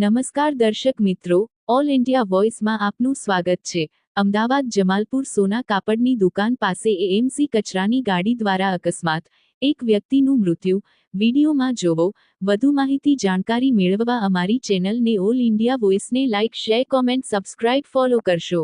નમસ્કાર દર્શક મિત્રો, ઓલ ઇન્ડિયા વોઇસમાં આપનું સ્વાગત છે. અમદાવાદ જમાલપુર સોના કાપડની દુકાન પાસે એએમસી કચરાની ગાડી દ્વારા અકસ્માત. એક વ્યક્તિનું મૃત્યુ. વિડીયોમાં જોવો. વધુ માહિતી જાણકારી મેળવવા અમારી ચેનલને all India વોઇસને like share, comment, subscribe, follow કરશો.